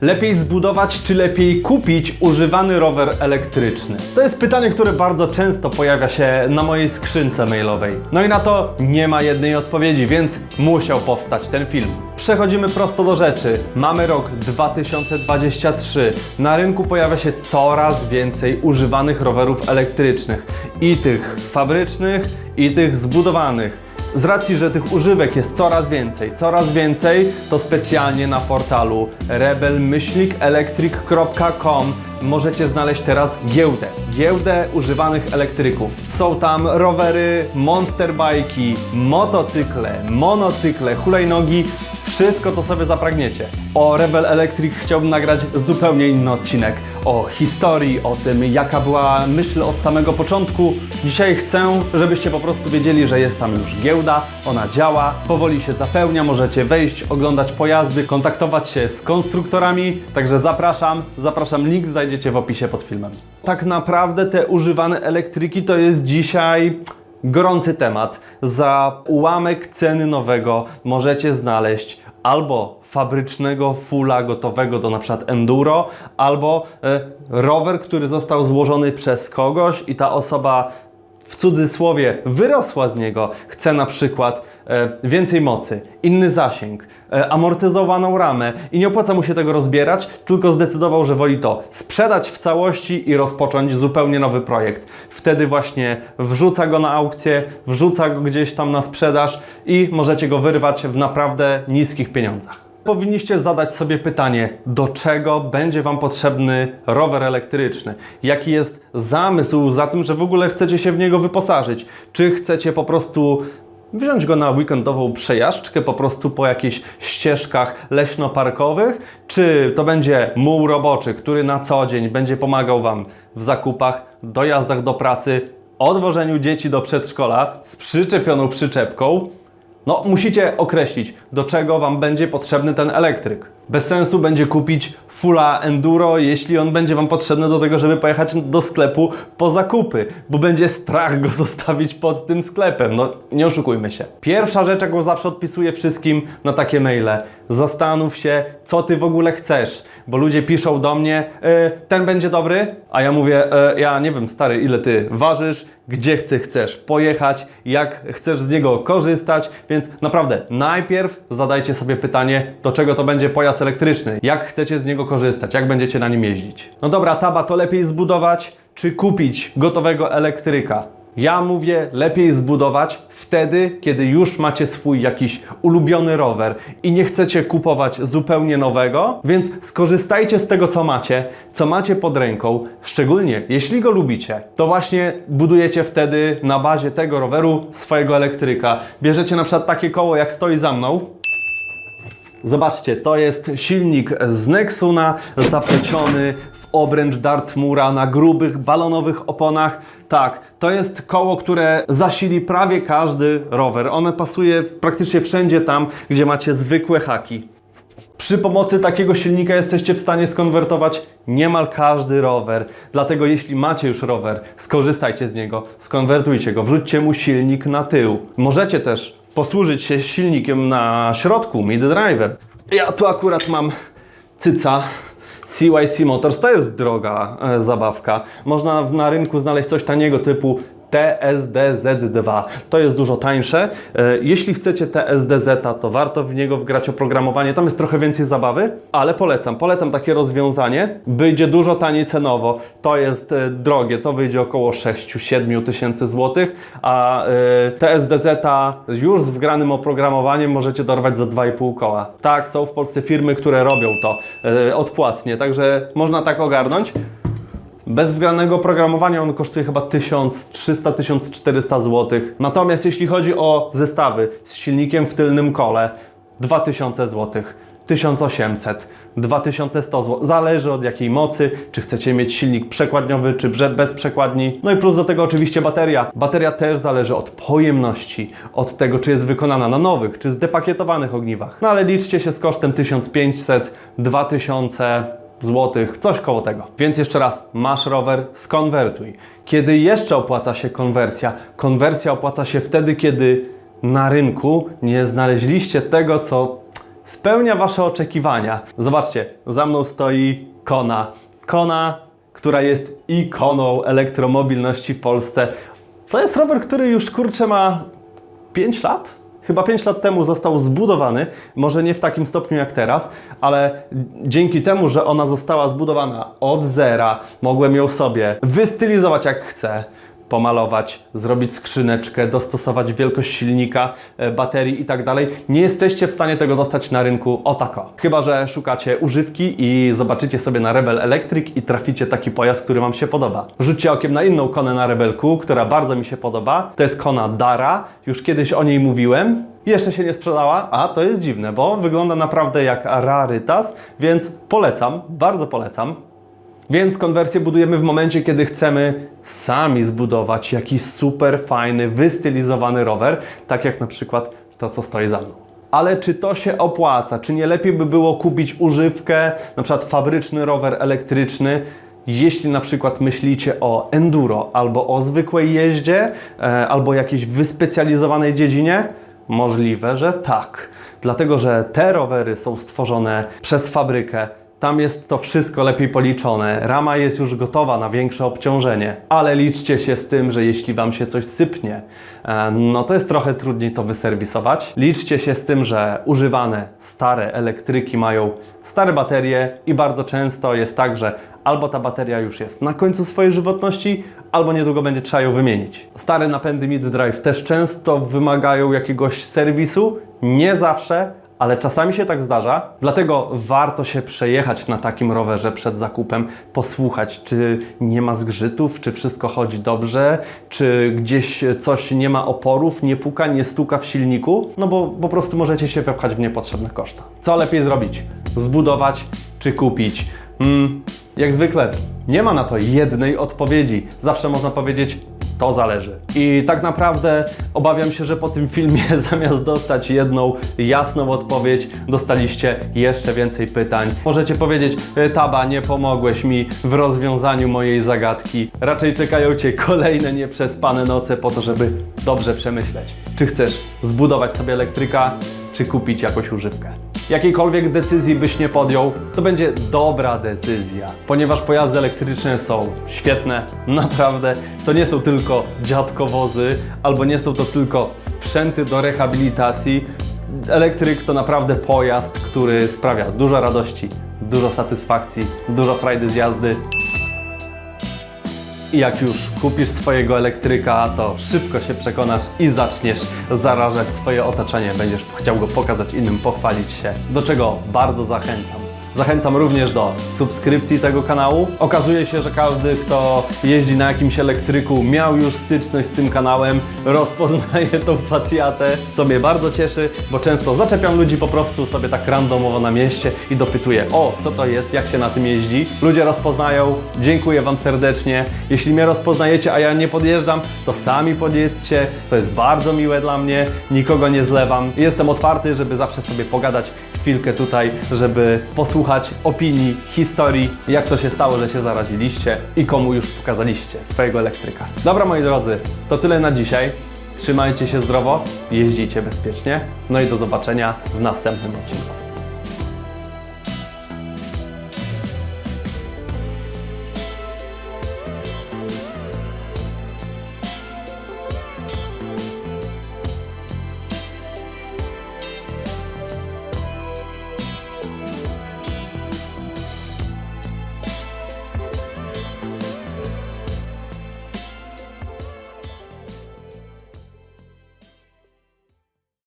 Lepiej zbudować czy lepiej kupić używany rower elektryczny? To jest pytanie, które bardzo często pojawia się na mojej skrzynce mailowej. No i na to nie ma jednej odpowiedzi, więc musiał powstać ten film. Przechodzimy prosto do rzeczy. Mamy rok 2023. Na rynku pojawia się coraz więcej używanych rowerów elektrycznych. I tych fabrycznych, i tych zbudowanych. Z racji, że tych używek jest coraz więcej, coraz więcej, to specjalnie na portalu rebelmyślnikelectric.com możecie znaleźć teraz giełdę. Giełdę używanych elektryków. Są tam rowery, monster bike'i, motocykle, monocykle, hulajnogi, wszystko co sobie zapragniecie. O Rebel Electric chciałbym nagrać zupełnie inny odcinek. O historii, o tym jaka była myśl od samego początku. Dzisiaj chcę, żebyście po prostu wiedzieli, że jest tam już giełda, ona działa, powoli się zapełnia, możecie wejść, oglądać pojazdy, kontaktować się z konstruktorami, także zapraszam, zapraszam, link znajdziecie w opisie pod filmem. Tak naprawdę te używane elektryki to jest dzisiaj gorący temat. Za ułamek ceny nowego możecie znaleźć albo fabrycznego fulla gotowego do przykład enduro, albo e, rower, który został złożony przez kogoś i ta osoba w cudzysłowie wyrosła z niego, chce na przykład e, więcej mocy, inny zasięg, e, amortyzowaną ramę i nie opłaca mu się tego rozbierać, tylko zdecydował, że woli to sprzedać w całości i rozpocząć zupełnie nowy projekt. Wtedy właśnie wrzuca go na aukcję, wrzuca go gdzieś tam na sprzedaż i możecie go wyrwać w naprawdę niskich pieniądzach powinniście zadać sobie pytanie, do czego będzie Wam potrzebny rower elektryczny? Jaki jest zamysł za tym, że w ogóle chcecie się w niego wyposażyć? Czy chcecie po prostu wziąć go na weekendową przejażdżkę po prostu po jakichś ścieżkach leśno-parkowych? Czy to będzie muł roboczy, który na co dzień będzie pomagał Wam w zakupach, dojazdach do pracy, odwożeniu dzieci do przedszkola z przyczepioną przyczepką? No, musicie określić, do czego Wam będzie potrzebny ten elektryk. Bez sensu będzie kupić fulla enduro, jeśli on będzie Wam potrzebny do tego, żeby pojechać do sklepu po zakupy, bo będzie strach go zostawić pod tym sklepem. No, nie oszukujmy się. Pierwsza rzecz, jaką zawsze odpisuję wszystkim na takie maile, zastanów się, co Ty w ogóle chcesz, bo ludzie piszą do mnie, e, ten będzie dobry, a ja mówię, e, ja nie wiem, stary, ile Ty ważysz, gdzie Ty chcesz pojechać, jak chcesz z niego korzystać, więc naprawdę najpierw zadajcie sobie pytanie, do czego to będzie pojazd elektryczny, jak chcecie z niego korzystać, jak będziecie na nim jeździć. No dobra, taba, to lepiej zbudować czy kupić gotowego elektryka? Ja mówię, lepiej zbudować wtedy, kiedy już macie swój jakiś ulubiony rower i nie chcecie kupować zupełnie nowego, więc skorzystajcie z tego, co macie, co macie pod ręką, szczególnie jeśli go lubicie, to właśnie budujecie wtedy na bazie tego roweru swojego elektryka. Bierzecie na przykład takie koło, jak stoi za mną, Zobaczcie, to jest silnik z Nexuna zapleciony w obręcz Dartmura na grubych, balonowych oponach. Tak, to jest koło, które zasili prawie każdy rower. One pasuje praktycznie wszędzie tam, gdzie macie zwykłe haki. Przy pomocy takiego silnika jesteście w stanie skonwertować niemal każdy rower. Dlatego jeśli macie już rower, skorzystajcie z niego, skonwertujcie go, wrzućcie mu silnik na tył. Możecie też posłużyć się silnikiem na środku, mid-driver. Ja tu akurat mam cyca CYC Motors, to jest droga e, zabawka. Można na rynku znaleźć coś taniego typu TSDZ2. To jest dużo tańsze. E, Jeśli chcecie TSDZ, to warto w niego wgrać oprogramowanie. Tam jest trochę więcej zabawy, ale polecam. Polecam takie rozwiązanie. Wyjdzie dużo taniej cenowo. To jest e, drogie. To wyjdzie około 6-7 tysięcy złotych, a e, TSDZ już z wgranym oprogramowaniem możecie dorwać za 2,5 koła. Tak, są w Polsce firmy, które robią to odpłatnie, także można tak ogarnąć. Bez wgranego oprogramowania on kosztuje chyba 1300-1400 zł. Natomiast jeśli chodzi o zestawy z silnikiem w tylnym kole, 2000 zł, 1800, 2100 zł. Zależy od jakiej mocy, czy chcecie mieć silnik przekładniowy, czy bez przekładni. No i plus do tego oczywiście bateria. Bateria też zależy od pojemności, od tego, czy jest wykonana na nowych, czy zdepakietowanych ogniwach. No ale liczcie się z kosztem 1500, 2000 złotych, coś koło tego. Więc jeszcze raz, masz rower, skonwertuj. Kiedy jeszcze opłaca się konwersja? Konwersja opłaca się wtedy, kiedy na rynku nie znaleźliście tego, co spełnia Wasze oczekiwania. Zobaczcie, za mną stoi Kona. Kona, która jest ikoną elektromobilności w Polsce. To jest rower, który już kurczę ma 5 lat? Chyba 5 lat temu został zbudowany, może nie w takim stopniu jak teraz, ale dzięki temu, że ona została zbudowana od zera, mogłem ją sobie wystylizować jak chcę, pomalować, zrobić skrzyneczkę, dostosować wielkość silnika, e, baterii i tak dalej. Nie jesteście w stanie tego dostać na rynku o tako. Chyba, że szukacie używki i zobaczycie sobie na Rebel Electric i traficie taki pojazd, który Wam się podoba. Rzućcie okiem na inną konę na Rebelku, która bardzo mi się podoba. To jest kona Dara. Już kiedyś o niej mówiłem. Jeszcze się nie sprzedała, a to jest dziwne, bo wygląda naprawdę jak rarytas, więc polecam, bardzo polecam. Więc konwersję budujemy w momencie, kiedy chcemy sami zbudować jakiś super fajny, wystylizowany rower, tak jak na przykład to, co stoi za mną. Ale czy to się opłaca? Czy nie lepiej by było kupić używkę, na przykład fabryczny rower elektryczny, jeśli na przykład myślicie o enduro albo o zwykłej jeździe, e, albo jakiejś wyspecjalizowanej dziedzinie? Możliwe, że tak. Dlatego, że te rowery są stworzone przez fabrykę. Tam jest to wszystko lepiej policzone. Rama jest już gotowa na większe obciążenie. Ale liczcie się z tym, że jeśli Wam się coś sypnie, e, no to jest trochę trudniej to wyserwisować. Liczcie się z tym, że używane stare elektryki mają stare baterie i bardzo często jest tak, że albo ta bateria już jest na końcu swojej żywotności, albo niedługo będzie trzeba ją wymienić. Stare napędy mid-drive też często wymagają jakiegoś serwisu, nie zawsze, ale czasami się tak zdarza, dlatego warto się przejechać na takim rowerze przed zakupem, posłuchać, czy nie ma zgrzytów, czy wszystko chodzi dobrze, czy gdzieś coś nie ma oporów, nie puka, nie stuka w silniku, no bo po prostu możecie się wepchać w niepotrzebne koszta. Co lepiej zrobić? Zbudować czy kupić? Hmm, jak zwykle, nie ma na to jednej odpowiedzi. Zawsze można powiedzieć, to zależy. I tak naprawdę obawiam się, że po tym filmie zamiast dostać jedną jasną odpowiedź, dostaliście jeszcze więcej pytań. Możecie powiedzieć, "E, Taba, nie pomogłeś mi w rozwiązaniu mojej zagadki. Raczej czekają Cię kolejne nieprzespane noce po to, żeby dobrze przemyśleć. Czy chcesz zbudować sobie elektryka, czy kupić jakąś używkę. Jakiejkolwiek decyzji byś nie podjął, to będzie dobra decyzja, ponieważ pojazdy elektryczne są świetne, naprawdę. To nie są tylko dziadkowozy, albo nie są to tylko sprzęty do rehabilitacji. Elektryk to naprawdę pojazd, który sprawia dużo radości, dużo satysfakcji, dużo frajdy z jazdy. I jak już kupisz swojego elektryka, to szybko się przekonasz i zaczniesz zarażać swoje otoczenie. Będziesz chciał go pokazać innym, pochwalić się, do czego bardzo zachęcam. Zachęcam również do subskrypcji tego kanału. Okazuje się, że każdy, kto jeździ na jakimś elektryku, miał już styczność z tym kanałem, rozpoznaje tą facjatę, co mnie bardzo cieszy, bo często zaczepiam ludzi po prostu sobie tak randomowo na mieście i dopytuję, o, co to jest, jak się na tym jeździ. Ludzie rozpoznają, dziękuję Wam serdecznie. Jeśli mnie rozpoznajecie, a ja nie podjeżdżam, to sami podjedźcie, to jest bardzo miłe dla mnie, nikogo nie zlewam. Jestem otwarty, żeby zawsze sobie pogadać chwilkę tutaj, żeby posłuchać opinii, historii, jak to się stało, że się zaraziliście i komu już pokazaliście swojego elektryka. Dobra, moi drodzy, to tyle na dzisiaj. Trzymajcie się zdrowo, jeździcie bezpiecznie, no i do zobaczenia w następnym odcinku.